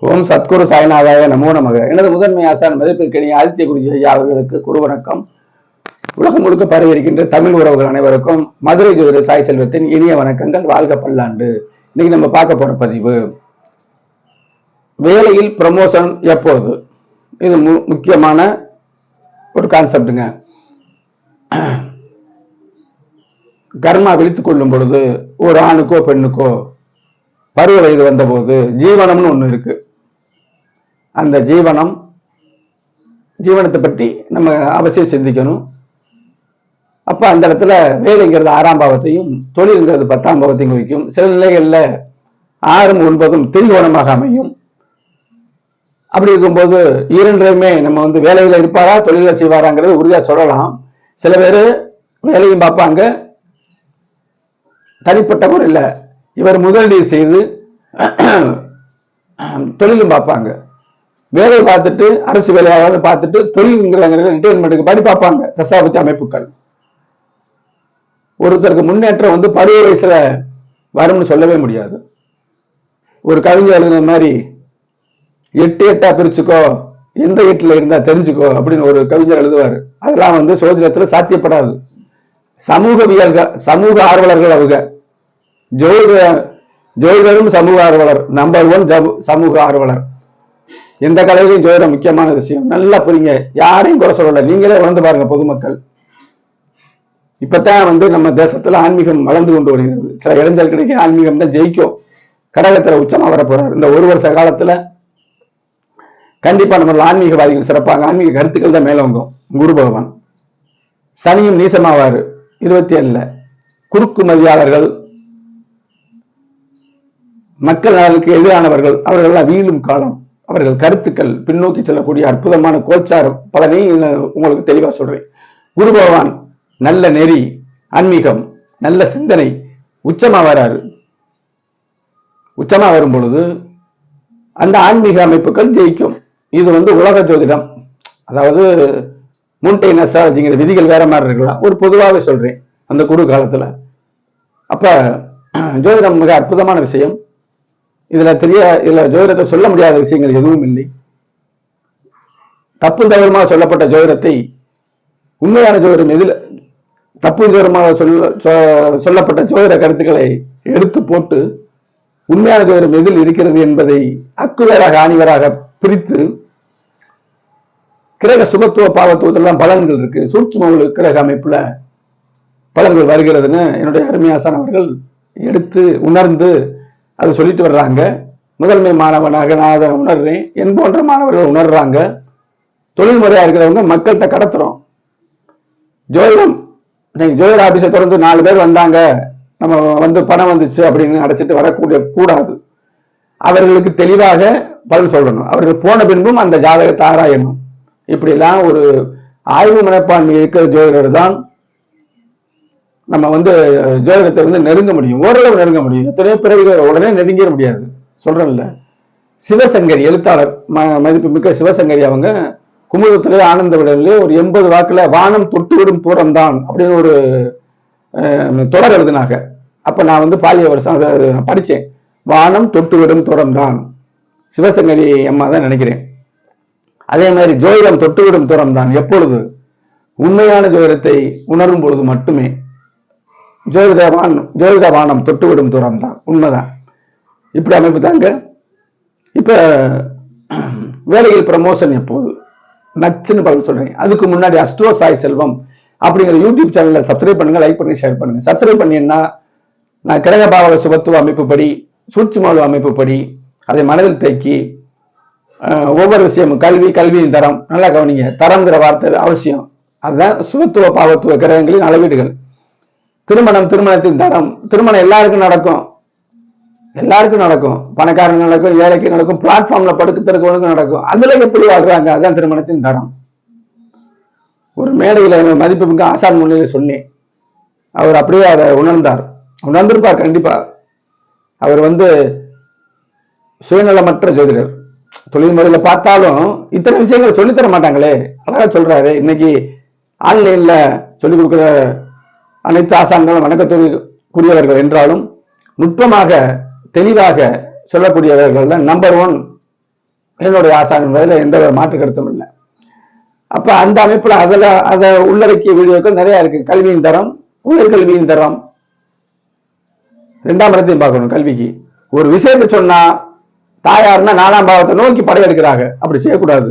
ஓம் சத்குரு சாய்நாதாய நமோ நமக. எனது முதன்மை ஆசான் மதிப்பிற்கினிய ஆதித்ய குருஜி ஐயா அவர்களுக்கு குரு வணக்கம் உலகம் முழுக்க பரவி இருக்கின்ற தமிழ் உறவுகள் அனைவருக்கும் மதுரை ஜோதிட சாய் செல்வத்தின் இனிய வணக்கங்கள். வாழ்க பல்லாண்டு. இன்னைக்கு நம்ம பார்க்க போற பதிவு வேலையில் ப்ரமோஷன் எப்போது? இது மு- முக்கியமான ஒரு கான்செப்டுங்க கர்மா விழித்துக் கொள்ளும் பொழுது ஒரு ஆணுக்கோ பெண்ணுக்கோ பருவ வயது வந்தபோது ஜீவனம்னு ஒன்று இருக்கு. அந்த ஜீவனம் ஜீவனத்தை பற்றி நம்ம அவசியம் சிந்திக்கணும். அப்ப அந்த இடத்துல வேலைங்கிறது ஆறாம் பாவத்தையும் தொழில்ங்கிறது பத்தாம் பாவத்தையும் குறிக்கும். சில நிலைகளில் ஆறும் ஒன்பதும் திரிகோணமாக அமையும். அப்படி இருக்கும்போது இரண்டுமே நம்ம வந்து வேலையில் இருப்பாரா தொழில செய்வாராங்கிறது உறுதியாக சொல்லலாம். சில பேர் வேலையும் பார்ப்பாங்க. தனிப்பட்ட முறையில் இவர் முதலீடு செய்து தொழிலும் பார்ப்பாங்க. வேலை பார்த்துட்டு அரசு வேலையாவது பார்த்துட்டு தொழில்ங்கிற ரிட்டைர்மெண்ட்டுக்கு படி பார்ப்பாங்க. தசாபத்தி அமைப்புகள். ஒருத்தருக்கு முன்னேற்றம் வந்து பருவ வயசுல வரும்னு சொல்லவே முடியாது. ஒரு கவிஞர் எழுதுன மாதிரி எட்டு எட்டா பிரிச்சுக்கோ எந்த எட்டுல இருந்தா தெரிஞ்சுக்கோ அப்படின்னு ஒரு கவிஞர் எழுதுவாரு. அதெல்லாம் வந்து சோதனத்துல சாத்தியப்படாது. சமூகவியல் சமூக ஆர்வலர்கள் அவங்க. ஜோதிட ஜோதிடரும் சமூக ஆர்வலர். நம்பர் ஒன் சமூக ஆர்வலர். எந்த கலையிலையும் ஜோதிடம் முக்கியமான விஷயம். நல்லா புரியுங்க. யாரையும் குறை சொல்லல. நீங்களே வளர்ந்து பாருங்க பொதுமக்கள். இப்பதான் வந்து நம்ம தேசத்துல ஆன்மீகம் வளர்ந்து கொண்டு வருகிறது. சில இளைஞர்களுக்கு ஆன்மீகம் தான் ஜெயிக்கும். கடகத்துல உச்சமா வர போறார் இந்த ஒரு வருஷ காலத்துல கண்டிப்பா நம்ம ஆன்மீகவாதிகள் சிறப்பாங்க. ஆன்மீக கருத்துக்கள் தான் மேலோங்கும் குரு பகவான். சனியும் நீசமாவாரு. இருபத்தி ஏழுல குறுக்கு மதியாளர்கள் மக்கள் நலனுக்கு எதிரானவர்கள். அவர்களெல்லாம் வீழும் காலம். அவர்கள் கருத்துக்கள் பின்னோக்கி செல்லக்கூடிய அற்புதமான கோச்சாரம் பலனை உங்களுக்கு தெளிவா சொல்றேன். குரு பகவான் நல்ல நெறி ஆன்மீகம் நல்ல சிந்தனை உச்சமா வராரு. உச்சமா வரும் பொழுது அந்த ஆன்மீக அமைப்புகள் ஜெயிக்கும். இது வந்து உலக ஜோதிடம். அதாவது மூன்டைன் அஸ்ட்ராலஜிங்கிற விதிகள் வேற மாதிரி இருக்கலாம். ஒரு பொதுவாகவே சொல்றேன் அந்த குரு காலத்துல. அப்ப ஜோதிடம் மிக அற்புதமான விஷயம். இதுல தெரிய இதுல ஜோதிடத்தை சொல்ல முடியாத விஷயங்கள் எதுவும் இல்லை. தப்பு தவறுமாக சொல்லப்பட்ட ஜோதிடத்தை உண்மையான ஜோதிடம் எதில் தப்பு ஜோதிடமாக சொல்ல சொ- சொல்லப்பட்ட ஜோதிட கருத்துக்களை எடுத்து போட்டு உண்மையான ஜோதிடம் எதில் இருக்கிறது என்பதை அக்குவராக ஆணிவராக பிரித்து கிரக சுபத்துவ பாவத்துவத்திலாம் பலன்கள் இருக்கு. சூட்சும கிரக அமைப்புல பலன்கள் வருகிறதுன்னு என்னுடைய அருமையாசான் அவர்கள் எடுத்து உணர்ந்து அதை சொல்லிட்டு வர்றாங்க. முதன்மை மாணவனாக நான் அதை உணர்றேன். என் போன்ற மாணவர்கள் உணர்றாங்க. தொழில்முறையாக இருக்கிறவங்க மக்கள்கிட்ட கடத்துறோம். ஜோதிடம் இன்னைக்கு ஜோதிட ஆபீஸை தொடர்ந்து நாலு பேர் வந்தாங்க. நம்ம வந்து பணம் வந்துச்சு அப்படின்னு அடைச்சிட்டு வரக்கூடிய கூடாது. அவர்களுக்கு தெளிவாக பதில் சொல்லணும். அவர்கள் போன பின்பும் அந்த ஜாதகத்தை ஆராயணும். இப்படிலாம் ஒரு ஆய்வு மனப்பான்மை இருக்கிற ஜோதிடர் தான் நம்ம வந்து ஜோதிடத்தை வந்து நெருங்க முடியும். ஓரளவு நெருங்க முடியும். எத்தனையோ பிறவிகள் உடனே நெருங்கிட முடியாது. சொல்றேன்ல. சிவசங்கரி எழுத்தாளர் ம- மதிப்புமிக்க சிவசங்கரி அவங்க குமுதத்திலே ஆனந்த விடலே ஒரு எண்பது வாக்குல வானம் தொட்டு விடும் தூரம் தான் அப்படின்னு ஒரு தொடர் எழுதினாங்க. அப்ப நான் வந்து பாலிய வருஷம் படித்தேன் நான் வானம் தொட்டு விடும் தூரம் தான் சிவசங்கரி அம்மா தான் நினைக்கிறேன். அதே மாதிரி ஜோதிடம் தொட்டுவிடும் தூரம் தான் எப்பொழுது? உண்மையான ஜோதிடத்தை உணரும் பொழுது மட்டுமே. ஜோதிடவான் ஜோதிடவானம் தொட்டுவிடும் தூரம் தான் உண்மைதான். இப்படி அமைப்பு தாங்க இப்ப வேலையில் ப்ரமோஷன் எப்போது? நச்சுன்னு பல சொல்றேன் அதுக்கு முன்னாடி அஸ்ட்ரோ சாய் செல்வம் அப்படிங்கிற யூடியூப் சேனல்ல சப்ஸ்கிரைப் பண்ணுங்க லைக் பண்ணுங்க ஷேர் பண்ணுங்க. சப்ஸ்கிரைப் பண்ணீங்கன்னா நான் கிரக பாவல சுபத்துவ அமைப்புப்படி சூட்சுமாவு அமைப்புப்படி அதை மனதில் தேக்கி ஒவ்வொரு விஷயமும் கல்வி கல்வியின் தரம் நல்லா கவனிங்க. தரம்ங்கிற வார்த்தை அவசியம். அதுதான் சுபத்துவ பாவத்துவ கிரகங்களின் அளவீடுகள். திருமணம் திருமணத்தின் தரம். திருமணம் எல்லாருக்கும் நடக்கும். எல்லாருக்கும் நடக்கும். பணக்காரங்க நடக்கும் ஏழைக்கு நடக்கும் பிளாட்ஃபார்ம்ல படுக்கிறதுக்கு நடக்கும். அதுல எப்படி வாழ்றாங்க? அதான் திருமணத்தின் தரம். ஒரு மேடையில மதிப்பு மதிப்புமிக்க ஆசான் முன்னிலை சொன்னேன். அவர் அப்படியே அதை உணர்ந்தார். உணர்ந்திருப்பார் கண்டிப்பா. அவர் வந்து சுயநலமற்ற ஜோதிடர். தொழில்முறையில பார்த்தாலும் இத்தனை விஷயங்கள் சொல்லித் தர மாட்டாங்களே. அழகா சொல்றாரு. இன்னைக்கு ஆன்லைன்ல சொல்லிக் கொடுக்குற அனைத்து ஆசான்களும் வணக்கத்திற்குரியவர்கள் என்றாலும் நுட்பமாக தெளிவாக சொல்லக்கூடியவர்கள் நம்பர் ஒன் என்னுடைய ஆசான் என்பதில் எந்த ஒரு மாற்று கருத்தும் இல்லை. அப்ப அந்த அமைப்புல அதில் அதை உள்ளடக்கிய வீடியோக்கள் நிறைய இருக்கு. கல்வியின் தரம் உயர்கல்வியின் தரம். ரெண்டாம் இடத்தையும் பார்க்கணும் கல்விக்கு. ஒரு விஷயத்தை சொன்னா தாயார்னா நாலாம் பாவத்தை நோக்கி படையெடுக்கிறாங்க. அப்படி செய்யக்கூடாது.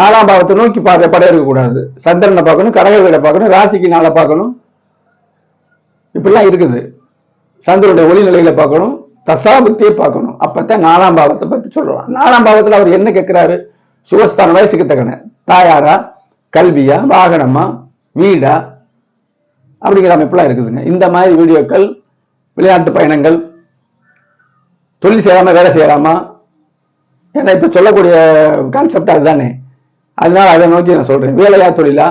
நாலாம் பாவத்தை நோக்கி பார்க்க படம் இருக்கக்கூடாது சந்திரனை பார்க்கணும் கடக வீடை பார்க்கணும் ராசிக்கு நாளை பார்க்கணும். இப்படிலாம் இருக்குது. சந்திரனுடைய ஒளிநிலையில பார்க்கணும் தசாபுத்தியை பார்க்கணும். அப்பத்தான் நாலாம் பாவத்தை பத்தி சொல்லலாம். நாலாம் பாவத்துல அவர் என்ன கேட்கிறாரு? சுகஸ்தான வயசுக்கு தக்கன தாயாரா கல்வியா வாகனமா வீடா? அப்படிங்கிற அமைப்புலாம் இருக்குதுங்க. இந்த மாதிரி வீடியோக்கள் விளையாட்டு பயணங்கள் தொழில் செய்யலாமா வேலை செய்யலாமா ஏன்னா இப்போ சொல்லக்கூடிய கான்செப்ட் அதுதானே. அதனால அதை நோக்கி நான் சொல்றேன். வேலையா தொழிலா?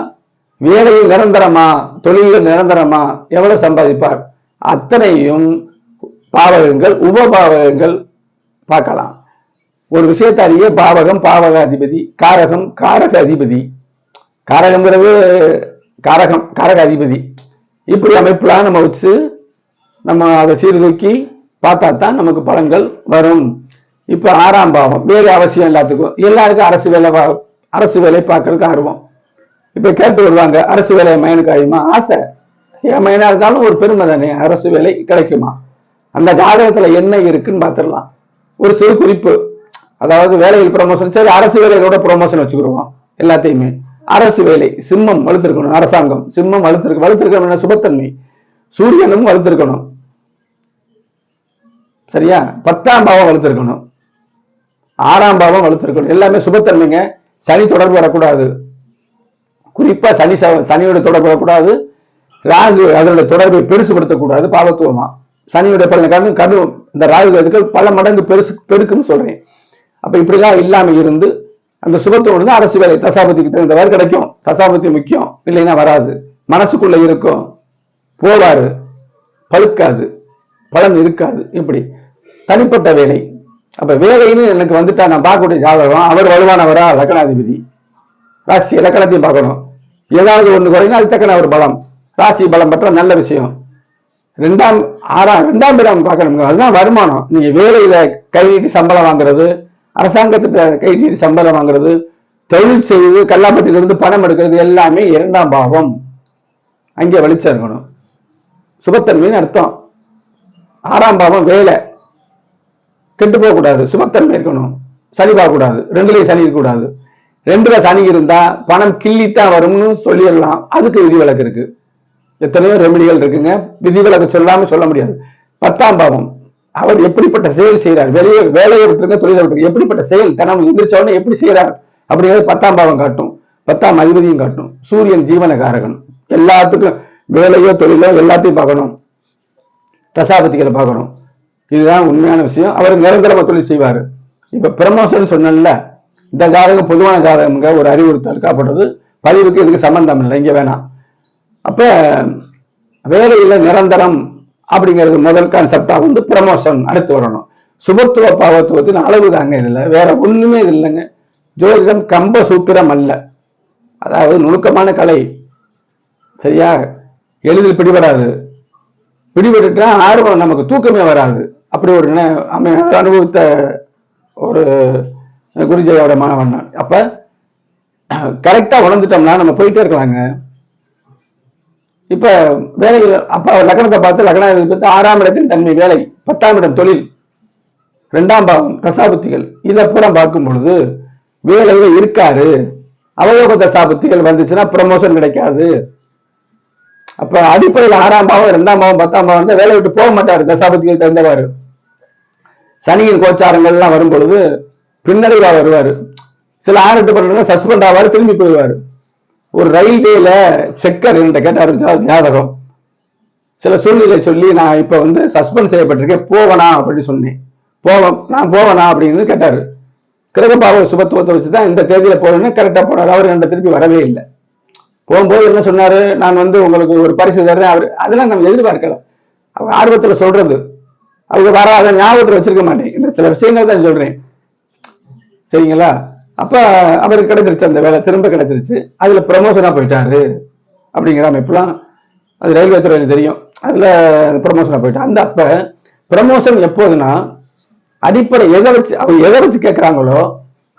வேலையில் நிரந்தரமா? தொழிலில் நிரந்தரமா? எவ்வளவு சம்பாதிப்பார்? அத்தனையும் பாவகங்கள் உபபாவகங்கள் பார்க்கலாம். ஒரு விஷயத்தை அறிய பாவகம் பாவக அதிபதி காரகம் காரக அதிபதி. காரகங்கிறது காரகம் காரக அதிபதி. இப்படி அமைப்புலாம் நம்ம வச்சு நம்ம அதை சீர்தூக்கி பார்த்தா தான் நமக்கு பலன்கள் வரும். இப்ப ஆறாம் பாவம் வேறு அவசியம் எல்லாத்துக்கும் எல்லாருக்கும் அரசு வேலை அரசு வேலை பார்க்கறதுக்கு ஆர்வம். இப்ப கேட்டு வருவாங்க அரசு வேலை மயனுக்கு ஆயுமா? ஆசை. என் மயனா இருந்தாலும் ஒரு பெருமை தானே அரசு வேலை கிடைக்குமா? அந்த ஜாதகத்துல என்ன இருக்குன்னு பார்த்துடலாம் ஒரு சிறு குறிப்பு. அதாவது வேலையில் ப்ரொமோஷன் சரி அரசு வேலையோட ப்ரொமோஷன் வச்சுக்கிடுவோம் எல்லாத்தையுமே. அரசு வேலை சிம்மம் வலுத்திருக்கணும் அரசாங்கம். சிம்மம் வலுத்திருக்கு வலுத்திருக்கணும் சுபத்தன்மை. சூரியனும் வலுத்திருக்கணும். சரியா? பத்தாம் பாவம் வலுத்திருக்கணும். ஆறாம் பாவம் வலுத்திருக்கணும். எல்லாமே சுபத்தன்மைங்க. சனி தொடர்பு வரக்கூடாது. குறிப்பா சனி சனியோட தொடர்பு வரக்கூடாது. ராகு அதனுடைய தொடர்பை பெருசுபடுத்தக்கூடாது பாவத்துவமா. சனியுடைய பலன் கண்ணு கடு இந்த ராகு அதுக்கு பல மடங்கு பெருசு பெருக்குன்னு சொல்றேன். அப்ப இப்படிலாம் இல்லாம இருந்து அந்த சுபத்தோடு தான் அரசு வேலை தசாபதிக்கு தகுந்தவாறு கிடைக்கும். தசாபதி முக்கியம் இல்லைன்னா வராது. மனசுக்குள்ள இருக்கும். போவாரு பழுக்காது. பலன் இருக்காது. இப்படி தனிப்பட்ட வேலை. அப்ப வேலைன்னு எனக்கு வந்துட்டா நான் பார்க்கக்கூடிய ஜாதகம் அவர் வலுவானவரா? லக்னாதிபதி. ராசி இலக்கணத்தையும் பார்க்கணும். ஏதாவது ஒன்று குறைனா அது தக்கன ஒரு பலம். ராசி பலம் பெற்ற நல்ல விஷயம். ரெண்டாம் ஆறாம் ரெண்டாம் இடம் பார்க்கணுங்க அதுதான் வருமானம். நீங்க வேலையில கை நீட்டி சம்பளம் வாங்குறது அரசாங்கத்திட்ட கை நீட்டி சம்பளம் வாங்குறது தொழில் செய்து கல்லாப்பட்டியிலிருந்து பணம் எடுக்கிறது எல்லாமே இரண்டாம் பாவம் அங்கே வெளிச்சம் இருக்கணும். சுபத்தன்மைன்னு அர்த்தம். ஆறாம் பாவம் வேலை. கெட்டு போகக்கூடாது கூடாது. சுபத்தன்மை இருக்கணும். சனி பார்க்கக்கூடாது ரெண்டுலேயும் சனி இருக்கக்கூடாது ரெண்டுல சனி இருந்தா பணம் கிள்ளித்தான் வரும்னு சொல்லிடலாம். அதுக்கு விதிவிலக்கு இருக்கு. எத்தனையோ ரெமிடிகள் இருக்குங்க. விதிவிலக்கு சொல்லாம சொல்ல முடியாது. பத்தாம் பாவம். அவர் எப்படிப்பட்ட செயல் செய்கிறார் வெளியே வேலையை விட்டுருங்க தொழிலை விட்டுருங்க. எப்படிப்பட்ட செயல்? தனம் எந்திரிச்சவொடனே எப்படி செய்கிறார் அப்படிங்கிறது பத்தாம் பாவம் காட்டும். பத்தாம் அதிபதியும் காட்டும். சூரியன் ஜீவனகாரகன் எல்லாத்துக்கும் வேலையோ தொழிலோ எல்லாத்தையும் பார்க்கணும். தசாபதிகளை பார்க்கணும். இதுதான் உண்மையான விஷயம். அவர் நிரந்தர தொழில் செய்வார். இப்ப ப்ரமோஷன் சொன்னல இந்த ஜாதகம் பொதுவான ஜாதகம்ங்க ஒரு அறிவுறுத்தல் காப்படுறது பதிவுக்கு இதுக்கு சம்பந்தம் இல்லை இங்க வேணாம். அப்ப வேலையில நிரந்தரம் அப்படிங்கிறது முதல் கான்செப்டா வந்து ப்ரமோஷன் அடுத்து வரணும். சுபத்துவ பாவத்துவத்தின் அளவு தாங்க இல்லை வேற ஒண்ணுமே இது இல்லைங்க. ஜோதிடம் கம்ப சூத்திரம் அல்ல. அதாவது நுணுக்கமான கலை. சரியா? எளிதில் பிடிபடாது. பிடிபட்டுட்டா ஆர்வம் நமக்கு தூக்கமே வராது. அப்படி ஒரு நினை- அமை- அனுபவித்த ஒரு குருஜியோட மாணவன் அப்போ அப்ப கரெக்டா உணர்ந்துட்டோம்னா நம்ம போயிட்டே இருக்கலாங்க. இப்ப வேலையில் அப்ப லக்னத்தை பார்த்து லக்னாதிபதி பார்த்து ஆறாம் இடத்தின் தன்மை வேலை பத்தாம் இடம் தொழில் ரெண்டாம் பாவம் தசாபுத்திகள் இதை பூரா பார்க்கும் பொழுது வேலையில இருக்காரு. அவயோக தசாபுத்திகள் வந்துச்சுன்னா ப்ரமோஷன் கிடைக்காது. அப்ப அடிப்படையில் ஆறாம் பாவம் இரண்டாம் பாவம் பத்தாம் பாவம் வந்து வேலையை விட்டு போக மாட்டாரு தசாபுத்திகள் தகுந்தவாறு. சனியின் கோச்சாரங்கள்லாம் வரும் பொழுது பின்னடைவா வருவாரு. சில ஆறு எட்டு சஸ்பெண்ட் ஆவாரு திரும்பி போயிடுவாரு. ஒரு ரயில்வேல செக்கர் என்கிட்ட கேட்டாரு ஜாதகம் சில சூழ்நிலை சொல்லி நான் இப்ப வந்து சஸ்பெண்ட் செய்யப்பட்டிருக்கேன் போவனா? அப்படின்னு சொன்னேன். போவோம் நான் போவனா? அப்படின்னு கேட்டாரு. கிரகபாவ சுபத்துவத்தை வச்சுதான் இந்த தேதியில போகணும்னு கரெக்டா போனாரு. அவர் என்கிட்ட திருப்பி வரவே இல்லை. போகும்போது என்ன சொன்னாரு? நான் வந்து உங்களுக்கு ஒரு பரிசு தர்றேன். அவர் அதெல்லாம் நம்ம எதிர்பார்க்கல. அவங்க ஆர்வத்துல சொல்றது அவங்க வர ஞாபகத்தில் வச்சிருக்க மாட்டேன். இந்த சில விஷயங்கள் தான் சொல்றேன். சரிங்களா? அப்ப அவருக்கு கிடைச்சிருச்சு அந்த வேலை திரும்ப கிடைச்சிருச்சு. அதுல ப்ரமோஷனா போயிட்டாரு. அப்படிங்கிற அமைப்புலாம் அது ரயில்வே துறையில் தெரியும். அதுல ப்ரமோஷனா போயிட்டான் அந்த அப்ப ப்ரமோஷன் எப்போதுன்னா அடிப்படை எதை வச்சு அவங்க எதை வச்சு கேட்குறாங்களோ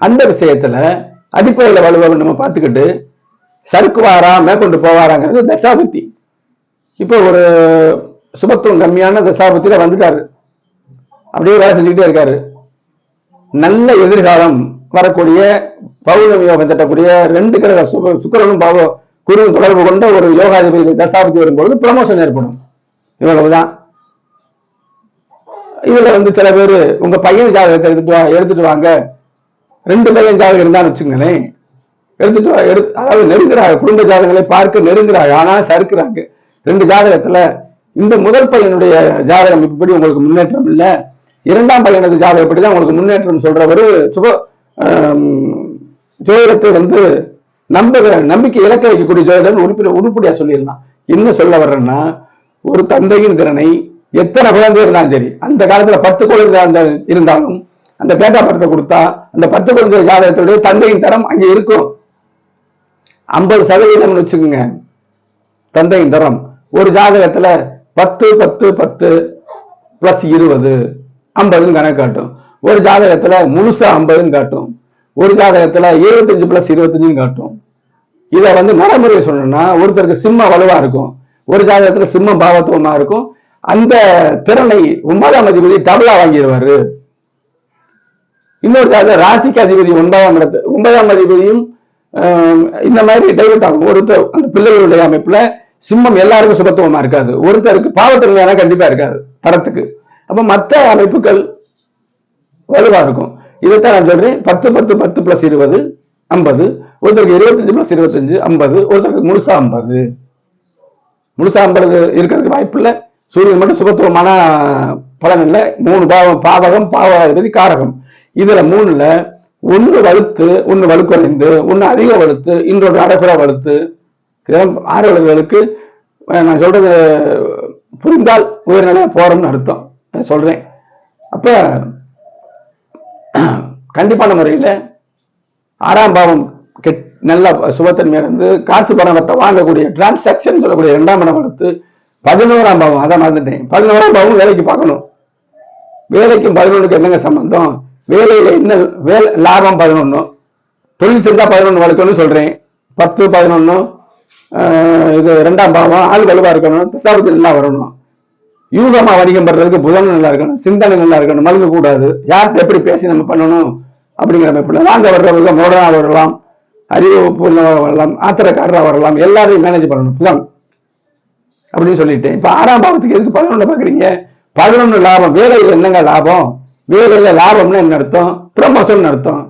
அந்த விஷயத்துல அடிப்படையில வலுவை நம்ம பார்த்துக்கிட்டு சறுக்குவாரா மேற்கொண்டு போவாராங்கிறது தசாபுத்தி. இப்போ ஒரு சுபத்துவம் கம்மியான தசாபத்தியில வந்துட்டாரு. அப்படியே வேலை செஞ்சுக்கிட்டே இருக்காரு. நல்ல எதிர்காலம் வரக்கூடிய பௌர்ணமி யோகம் தட்டக்கூடிய ரெண்டு கிரக சுக்கரனும் சுக்கிரனும் பாவ குருவும் தொடர்பு கொண்ட ஒரு யோகாதிபதி தசாபதி வரும்பொழுது ப்ரமோஷன் ஏற்படும். இவ்வளவுதான். இதுல வந்து சில பேர் உங்க பையன் ஜாதகத்தை எடுத்துட்டு வா எடுத்துட்டு வாங்க. ரெண்டு பையன் ஜாதகம் இருந்தான்னு வச்சுங்களேன் எடுத்துட்டு வா எடு அதாவது நெருங்குறாங்க. குடும்ப ஜாதகங்களை பார்க்க நெருங்குறாங்க. ஆனா சறுக்குறாங்க. ரெண்டு ஜாதகத்துல இந்த முதல் பையனுடைய ஜாதகம் இப்படி உங்களுக்கு முன்னேற்றம் இல்லை. இரண்டாம் பையனது ஜாதகப்படி தான் உங்களுக்கு முன்னேற்றம் சொல்றவர் சுப ஜோதிடத்தை வந்து நம்புகிற நம்பிக்கை இலக்க வைக்கக்கூடிய ஜோதிடம் உறுப்பினர் உருப்படியா சொல்லிடலாம். என்ன சொல்ல வர்றேன்னா ஒரு தந்தையின் திறனை எத்தனை குழந்தை இருந்தாலும் சரி அந்த காலத்துல பத்து குழந்தை அந்த இருந்தாலும் அந்த பேட்டா படத்தை கொடுத்தா அந்த பத்து குழந்தை ஜாதகத்துடைய தந்தையின் தரம் அங்கே இருக்கும். ஐம்பது சதவீதம்னு வச்சுக்கோங்க தந்தையின் தரம். ஒரு ஜாதகத்துல பத்து பத்து பத்து பிளஸ் இருபது. ஐம்பதுன்னு கணக்கு காட்டும். ஒரு ஜாதகத்துல முழுசா ஐம்பதுன்னு காட்டும். ஒரு ஜாதகத்துல இருபத்தஞ்சு பிளஸ் இருபத்தஞ்சுன்னு காட்டும். இதை வந்து நடைமுறையை சொல்லணும்னா ஒருத்தருக்கு சிம்ம வலுவா இருக்கும். ஒரு ஜாதகத்துல சிம்ம பாவத்துவமா இருக்கும். அந்த திறனை ஒன்பதாம் அதிபதி டபுளா வாங்கிடுவாரு. இன்னொரு ஜாதகம் ராசிக்கு அதிபதி ஒன்பதாம் இடத்து ஒன்பதாம் அதிபதியும் ஆஹ், இந்த மாதிரி டைவர்ட் ஆகும். ஒருத்தர் அந்த பிள்ளைகளுடைய அமைப்புல சிம்மம் எல்லாருக்கும் சுபத்துவமா இருக்காது. ஒருத்தருக்கு பாவத்தன்மையான கண்டிப்பா இருக்காது தரத்துக்கு அப்ப மற்ற அமைப்புகள் வலுவா இருக்கும். இதைத்தான் நான் சொல்றேன். பத்து பத்து பத்து பிளஸ் இருபது ஐம்பது. ஒருத்தருக்கு இருபத்தஞ்சு பிளஸ் இருபத்தஞ்சு ஐம்பது. ஒருத்தருக்கு முழுசா ஐம்பது. முழுசா ஐம்பது இருக்கிறதுக்கு வாய்ப்பு இல்லை. சூரியன் மட்டும் சுபத்துவமான பலன் இல்லை. மூணு பாவம் பாவகம் பாவகாதிபதி காரகம். இதுல மூணுல ஒன்று வலுத்து ஒன்று வலுக்குறைந்து ஒன்று அதிக வலுத்து இன்னொரு அரைக்குறை வலுத்து. இதெல்லாம் ஆர்வலர்களுக்கு நான் சொல்றது புரிந்தால் உயர்நிலையா போறோம்னு அர்த்தம். சொல்றேன். அப்ப கண்டிப்பான முறையில் ஆறாம் பாவம் கெட் நல்ல சுபத்தன்மை இருந்து காசு பணத்தை வாங்கக்கூடிய டிரான்சாக்ஷன் சொல்லக்கூடிய இரண்டாம் பணம் எடுத்து பதினோராம் பாவம் அதான் மறந்துட்டேன். பதினோராம் பாவம் வேலைக்கு பார்க்கணும். வேலைக்கும் பதினொன்றுக்கு என்னங்க சம்பந்தம்? வேலையில என்ன வேலை லாபம் பதினொன்னு தொழில் செஞ்சா பதினொன்று வளர்க்கணும்னு சொல்றேன். பத்து பதினொன்னு இது ரெண்டாம் பாவம் ஆள் வலுவா இருக்கணும் தசாபத்தில் நல்லா வரணும். யூகமா வணிகம் பண்றதுக்கு புதன் நல்லா இருக்கணும் சிந்தனை நல்லா இருக்கணும் மழுங்க கூடாது யார்கிட்ட எப்படி பேசி நம்ம பண்ணணும் அப்படிங்கிற அமைப்புல வாங்க வர்றவங்க மோடனா வரலாம் அறிவு வரலாம் ஆத்திரக்காரராக வரலாம் எல்லாரையும் மேனேஜ் பண்ணணும். புதன் அப்படின்னு சொல்லிட்டு இப்ப ஆறாம் பாவத்துக்கு எதுக்கு பதினொன்று பாக்குறீங்க? பதினொன்று லாபம். வேலையில் என்னங்க லாபம்? வேலையில லாபம்னு என்ன அர்த்தம்? ப்ரமோஷன் அர்த்தம்.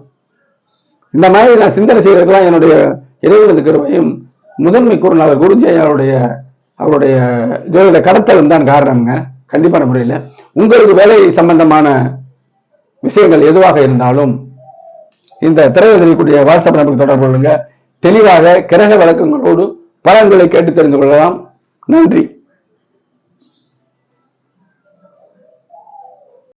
இந்த மாதிரி நான் சிந்தனை செய்யறதுலாம் என்னுடைய இறைவனது கருவையும் முதன்மை குருநாதர் குருஜி அவருடைய இவருடைய ஜோதிட கடத்தல் தான் காரணம்ங்க. கண்டிப்பான முறையில் உங்களுக்கு வேலை சம்பந்தமான விஷயங்கள் எதுவாக இருந்தாலும் இந்த திரையக்கூடிய வாட்ஸ்அப் நம்பருக்கு தொடர்பு கொள்ளுங்க. தெளிவாக கிரக வழக்கங்களோடு பலன்களை கேட்டு தெரிந்து கொள்ளலாம். நன்றி.